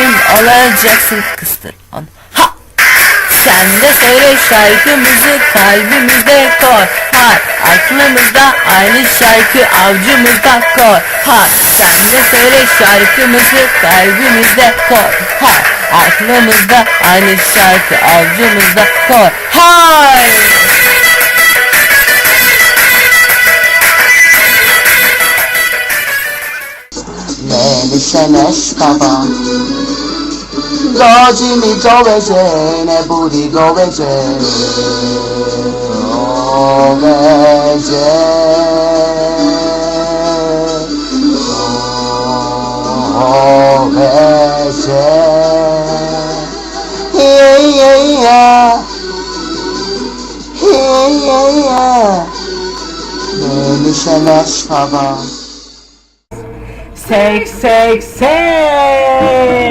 benim olacaksın kıstır onu. Ha! Sen de söyle şarkımızı kalbimizde koy. Ha! Aklımızda aynı şarkı avcumuzda koy. Ha! Sen de söyle şarkımızı kalbimizde koy. Ha! Aklımızda aynı şarkı avcumuzda koy. Hay! Melisa szpaba Dodgy mi dove se, ne budi gove se, ove se. Ove se. Yeah, yeah, yeah. Yeah, yeah, yeah. Beni şeneş baba. Sek, sek, sek.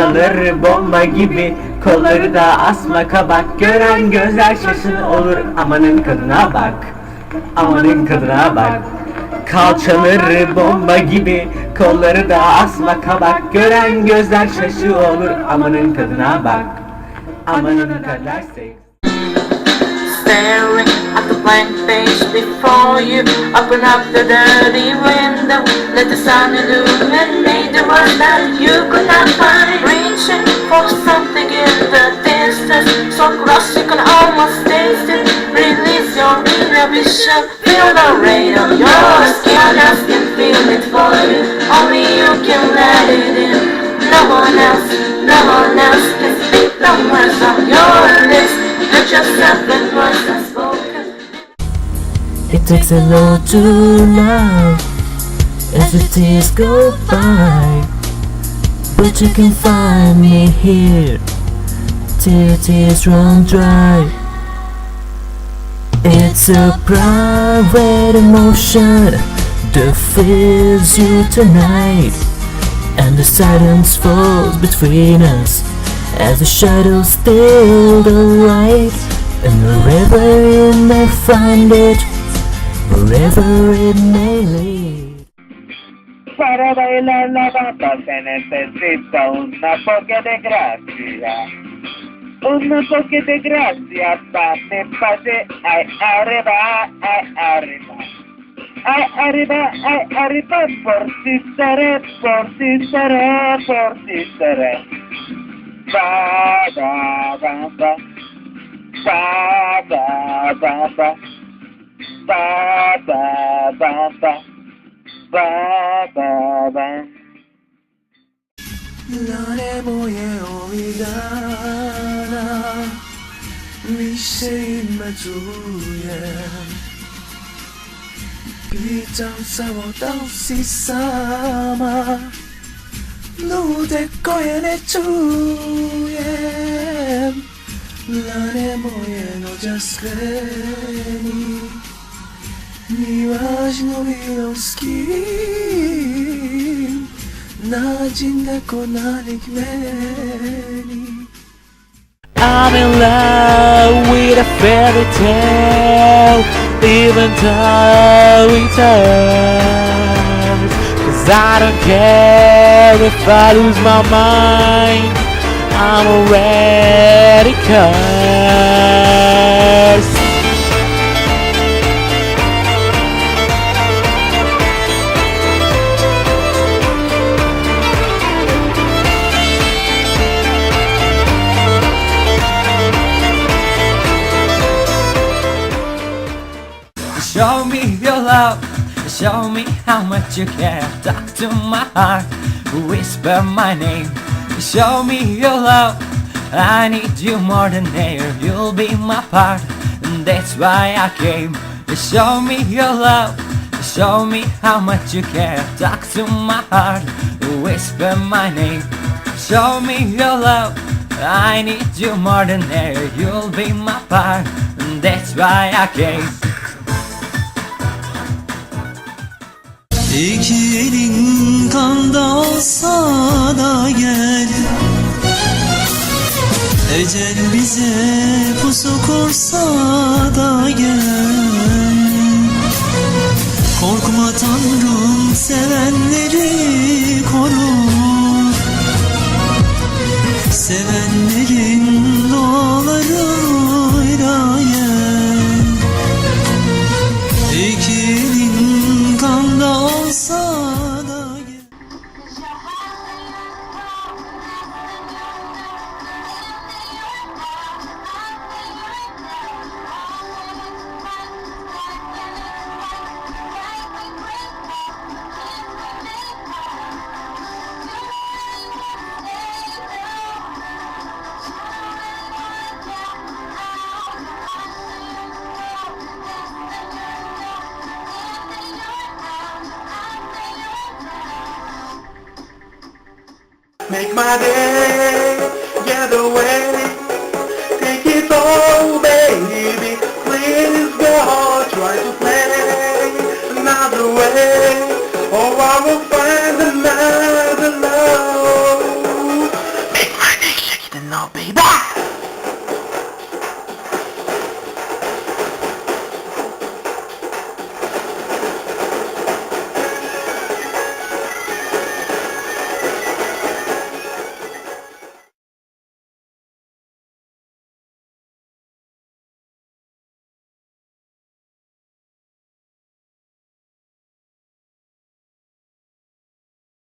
Kalçaları bomba gibi. Kolları da asma kabak. Gören gözler şaşın olur. Amanın kadına bak. Amanın kadına bak. Kalçaları bomba gibi. Kolları da asma kabak. Gören gözler şaşı olur. Amanın kadına bak. Amanın kadar seks Staring at the blank face before you. Open up the dirty window. Let the sun illuminate the world that you could not find distance So close you can almost taste it Release your inhibition. Feel the rain on your skin I can feel it for you Only you can let it in. No one else, no one else can speak the words on your lips. Let yourself and words unspoken It takes a lot to love. As the tears go by. But you can find me here till tears run dry. It's a private emotion that fills you tonight, and the silence falls between us as the shadows steal the light. And wherever it may find it, wherever it may lead. Para bailar la bamba se necesita una poca de gracia. Una poca de gracia para me pase ay arriba, ay arriba. Ay arriba, ay arriba, por ti seré, por ti seré, por ti seré. Ba, ba, ba, ba. Ba, ba, ba, ba. Ba, ba, ba, ba. Ba, ba, ba. No le voy a olvidar Pijamazuję Widzę całą dansi sama Nudek koje nie czuję Lanie moje nocia skleni Miłaś mówią z kim Na dzień na konanych meni I'm in love with a fairy tale, even though it hurts. Cause I don't care if I lose my mind, I'm already cursed. Show me your love, show me how much you care. Talk to my heart, whisper my name. Show me your love, I need you more than air. You'll be my part, and that's why I came. Show me your love, show me how much you care. Talk to my heart, whisper my name. Show me your love, I need you more than air. You'll be my part, and that's why I came. İki elin kanda olsa da gel. Ecel bize pusu kursa da gel. Korkma Tanrım sevenleri Make my day, get away, take